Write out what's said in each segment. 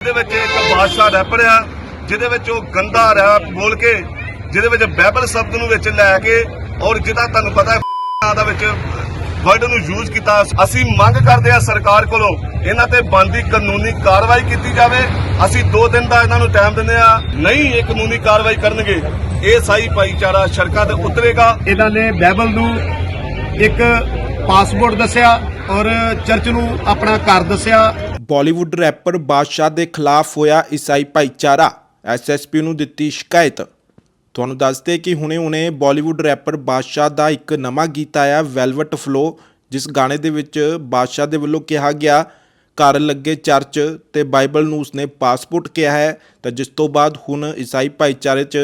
ਜਿਹਦੇ ਵਿੱਚ ਇੱਕ ਬਾਦਸ਼ਾਹ ਰੈਪਰ ਆ, ਜਿਹਦੇ ਵਿੱਚ ਉਹ ਗੰਦਾ ਰੈਪ ਬੋਲ ਕੇ, ਜਿਹਦੇ ਵਿੱਚ ਬਾਈਬਲ ਸ਼ਬਦ ਨੂੰ ਵਿੱਚ ਲੈ ਕੇ ਔਰ ਜਿਹਦਾ ਤੁਹਾਨੂੰ ਪਤਾ ਹੈ ਦਾ ਵਿੱਚ ਵਰਡ ਨੂੰ ਯੂਜ਼ ਕੀਤਾ। ਅਸੀਂ ਮੰਗ ਕਰਦੇ ਆ ਸਰਕਾਰ ਕੋਲੋਂ ਇਹਨਾਂ ਤੇ ਬੰਦੀ ਕਾਨੂੰਨੀ ਕਾਰਵਾਈ ਕੀਤੀ ਜਾਵੇ। ਅਸੀਂ 2 ਦਿਨ ਦਾ ਇਹਨਾਂ ਨੂੰ ਟਾਈਮ ਦਿੰਦੇ ਆ ਨਹੀਂ ਇਹ ਕਾਨੂੰਨੀ ਕਾਰਵਾਈ ਕਰਨਗੇ, ਇਹ ਸਾਈ ਭਾਈਚਾਰਾ ਸੜਕਾਂ ਤੇ ਉਤਰੇਗਾ। ਇਹਨਾਂ ਨੇ ਬਾਈਬਲ ਨੂੰ ਇੱਕ ਪਾਸਪੋਰਟ ਦੱਸਿਆ। ਔਰ ਚਰਚ ਨੂੰ ਆਪਣਾ ਘਰ ਦੱਸਿਆ। ਬਾਲੀਵੁੱਡ ਰੈਪਰ ਬਾਦਸ਼ਾਹ ਦੇ ਖਿਲਾਫ ਹੋਇਆ ਈਸਾਈ ਭਾਈਚਾਰਾ। ਐਸਐਸਪੀ ਨੂੰ ਦਿੱਤੀ ਸ਼ਿਕਾਇਤ। ਤੁਹਾਨੂੰ ਦੱਸਦੇ ਕਿ ਹੁਣੇ-ਹੁਣੇ ਬਾਲੀਵੁੱਡ ਰੈਪਰ ਬਾਦਸ਼ਾਹ ਦਾ ਇੱਕ ਨਵਾਂ ਗੀਤ ਆਇਆ, ਵੈਲਵਟ ਫਲੋ, ਜਿਸ ਗਾਣੇ ਦੇ ਵਿੱਚ ਬਾਦਸ਼ਾਹ ਦੇ ਵੱਲੋਂ ਕਿਹਾ ਗਿਆ, ਘਰ ਲੱਗੇ ਚਰਚ ਤੇ ਬਾਈਬਲ ਨੂੰ ਉਸਨੇ ਪਾਸਪੋਰਟ ਕਿਹਾ ਹੈ, ਤਾਂ ਜਿਸ ਤੋਂ ਬਾਅਦ ਹੁਣ ਈਸਾਈ ਭਾਈਚਾਰੇ 'ਚ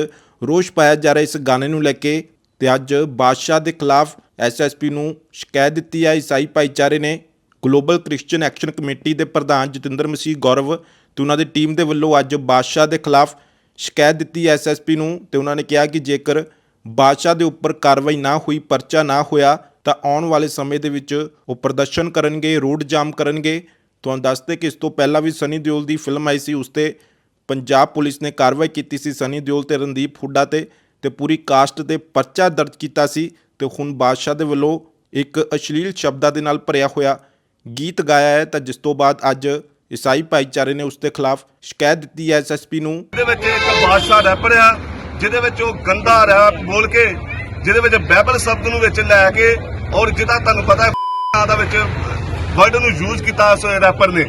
ਰੋਸ਼ ਪਾਇਆ ਜਾ ਰਿਹਾ, ਇਸ ਗਾਣੇ ਨੂੰ ਲੈ ਕੇ ਤੇ ਅੱਜ ਬਾਦਸ਼ਾਹ ਦੇ ਖਿਲਾਫ ਐਸਐਸਪੀ ਨੂੰ ਸ਼ਿਕਾਇਤ ਦਿੱਤੀ ਹੈ ਈਸਾਈ ਭਾਈਚਾਰੇ ਨੇ ਗਲੋਬਲ ਕ੍ਰਿਸਚੀਅਨ ਐਕਸ਼ਨ ਕਮੇਟੀ ਦੇ ਪ੍ਰਧਾਨ ਜਤਿੰਦਰ ਮਸੀਹ ਗੌਰਵ ਤੇ ਉਹਨਾਂ ਦੀ ਟੀਮ ਦੇ ਵੱਲੋਂ ਅੱਜ ਬਾਦਸ਼ਾਹ ਦੇ ਖਿਲਾਫ ਸ਼ਿਕਾਇਤ ਦਿੱਤੀ ਐਸਐਸਪੀ ਨੂੰ ਤੇ ਉਹਨਾਂ ਨੇ ਕਿਹਾ ਕਿ ਜੇਕਰ ਬਾਦਸ਼ਾਹ ਦੇ ਉੱਪਰ ਕਾਰਵਾਈ ਨਾ ਹੋਈ, ਪਰਚਾ ਨਾ ਹੋਇਆ, ਤਾਂ ਆਉਣ ਵਾਲੇ ਸਮੇਂ ਦੇ ਵਿੱਚ ਉਹ ਪ੍ਰਦਰਸ਼ਨ ਕਰਨਗੇ, ਰੋਡ ਜਾਮ ਕਰਨਗੇ। ਤੁਹਾਨੂੰ ਦੱਸਦੇ ਕਿ ਇਸ ਤੋਂ ਪਹਿਲਾਂ ਵੀ ਸਨੀ ਦਿਓਲ ਦੀ ਫਿਲਮ ਆਈ ਸੀ, ਉਸ ਤੇ ਪੰਜਾਬ ਪੁਲਿਸ ਨੇ ਕਾਰਵਾਈ ਕੀਤੀ ਸੀ। ਸਨੀ ਦਿਓਲ ਤੇ ਰਣਦੀਪ ਹੁੱਡਾ ਤੇ ਤੇ ਪੂਰੀ ਕਾਸਟ ਤੇ ਪਰਚਾ ਦਰਜ ਕੀਤਾ ਸੀ ਤੇ ਹੁਣ ਬਾਦਸ਼ਾਹ ਦੇ ਵੱਲੋਂ ਇੱਕ ਅਸ਼ਲੀਲ ਸ਼ਬਦਾਂ ਦੇ ਨਾਲ ਭਰਿਆ ਹੋਇਆ ਗੀਤ ਗਾਇਆ ਹੈ ਤਾਂ ਜਿਸ ਤੋਂ ਬਾਅਦ ਅੱਜ ਈਸਾਈ ਭਾਈਚਾਰੇ ਨੇ ਉਸ ਦੇ ਖਿਲਾਫ ਸ਼ਿਕਾਇਤ ਦਿੱਤੀ ਹੈ ਐਸਐਸਪੀ ਨੂੰ। ਜਿਹਦੇ ਵਿੱਚ ਇੱਕ ਬਾਦਸ਼ਾਹ ਰੈਪਰ ਆ, ਜਿਹਦੇ ਵਿੱਚ ਉਹ ਗੰਦਾ ਰੈਪ ਬੋਲ ਕੇ, ਜਿਹਦੇ ਵਿੱਚ ਬਾਈਬਲ ਸ਼ਬਦ ਨੂੰ ਵਿੱਚ ਲੈ ਕੇ ਔਰ ਜਿਹਦਾ ਤੁਹਾਨੂੰ ਪਤਾ ਨਾਂ ਦਾ ਵਿੱਚ ਵਰਡ ਨੂੰ ਯੂਜ਼ ਕੀਤਾ ਉਸ ਰੈਪਰ ਨੇ,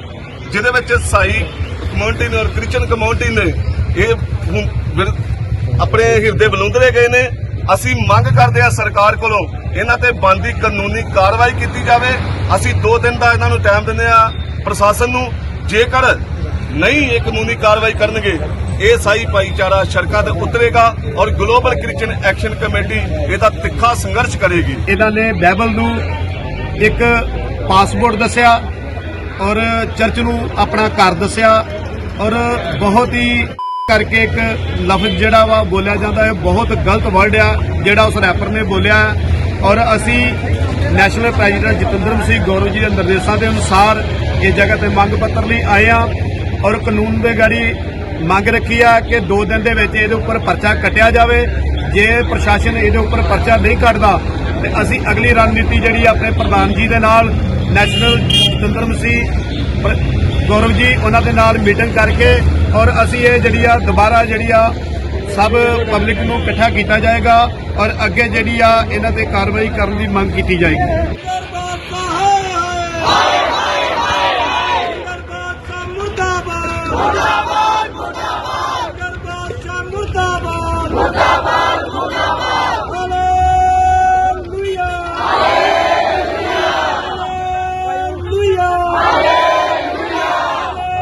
ਜਿਹਦੇ ਵਿੱਚ ਈਸਾਈ ਕਮਿਊਨਿਟੀ ਨੇ ਔਰ ਕ੍ਰਿਸਚੀਅਨ ਕਮਿਊਨਿਟੀ ਨੇ, ਇਹ ਆਪਣੇ ਹਿਰਦੇ ਬਲੁੰਦਰੇ ਗਏ ਨੇ। ਅਸੀਂ ਮੰਗ ਕਰਦੇ ਆ ਸਰਕਾਰ ਕੋਲੋਂ ਇਹਨਾਂ ਤੇ ਬੰਦੀ ਕਾਨੂੰਨੀ ਕਾਰਵਾਈ ਕੀਤੀ ਜਾਵੇ। ਅਸੀਂ 2 ਦਿਨ ਦਾ ਇਹਨਾਂ ਨੂੰ ਟਾਈਮ ਦਿੰਦੇ ਆ ਪ੍ਰਸ਼ਾਸਨ ਨੂੰ। ਜੇਕਰ ਨਹੀਂ ਇਹ ਕਾਨੂੰਨੀ ਕਾਰਵਾਈ ਕਰਨਗੇ, ਇਹ ਸਾਈ ਭਾਈਚਾਰਾ ਸੜਕਾਂ ਤੇ ਉਤਰੇਗਾ ਔਰ ਗਲੋਬਲ ਕ੍ਰਿਸਚੀਅਨ ਐਕਸ਼ਨ ਕਮੇਟੀ ਇਹਦਾ ਤਿੱਖਾ ਸੰਘਰਸ਼ ਕਰੇਗੀ। ਇਹਨਾਂ ਨੇ ਬਾਈਬਲ ਨੂੰ ਇੱਕ ਪਾਸਪੋਰਟ ਦੱਸਿਆ ਔਰ ਚਰਚ ਨੂੰ ਆਪਣਾ ਘਰ ਦੱਸਿਆ ਔਰ ਬਹੁਤ ਹੀ ਕਰਕੇ ਇੱਕ ਲਫ਼ਜ਼ ਜਿਹੜਾ ਵਾ ਬੋਲਿਆ ਜਾਂਦਾ ਹੈ, ਬਹੁਤ ਗਲਤ ਵਰਡ ਆ, ਜਿਹੜਾ ਉਸ ਰੈਪਰ ਨੇ ਬੋਲਿਆ। ਔਰ ਅਸੀਂ ਨੈਸ਼ਨਲ ਪ੍ਰੈਜ਼ੀਡੈਂਟ ਜਤਿੰਦਰ ਸਿੰਘ ਗੌਰਵ ਜੀ ਦੇ ਨਿਰਦੇਸ਼ਾਂ ਦੇ ਅਨੁਸਾਰ ਇਸ ਜਗ੍ਹਾ ਤੇ ਮੰਗ ਪੱਤਰ ਲਈ ਆਏ ਆ ਔਰ ਕਾਨੂੰਨ ਦੇ ਗਾੜੀ ਮੰਗ ਰੱਖੀ ਆ ਕਿ 2 ਦਿਨ ਦੇ ਵਿੱਚ ਇਹਦੇ ਉੱਪਰ ਪਰਚਾ ਕੱਟਿਆ ਜਾਵੇ। ਜੇ ਪ੍ਰਸ਼ਾਸਨ ਇਹਦੇ ਉੱਪਰ ਪਰਚਾ ਨਹੀਂ ਕੱਟਦਾ, ਤੇ ਅਸੀਂ ਅਗਲੀ ਰਣਨੀਤੀ ਜਿਹੜੀ ਆਪਣੇ ਪ੍ਰਧਾਨ ਜੀ ਦੇ ਨਾਲ ਨੈਸ਼ਨਲ ਜਤਿੰਦਰ ਸਿੰਘ ਗੌਰਵ ਜੀ, ਉਹਨਾਂ ਦੇ ਨਾਲ ਮੀਟਿੰਗ ਕਰਕੇ ਔਰ ਅਸੀਂ ਇਹ ਜਿਹੜੀ ਆ ਦੁਬਾਰਾ ਜਿਹੜੀ ਆ ਸਭ ਪਬਲਿਕ ਨੂੰ ਇਕੱਠਾ ਕੀਤਾ ਜਾਏਗਾ ਔਰ ਅੱਗੇ ਜਿਹੜੀ ਆ ਇਹਨਾਂ ਤੇ ਕਾਰਵਾਈ ਕਰਨ ਦੀ ਮੰਗ ਕੀਤੀ ਜਾਏਗੀ।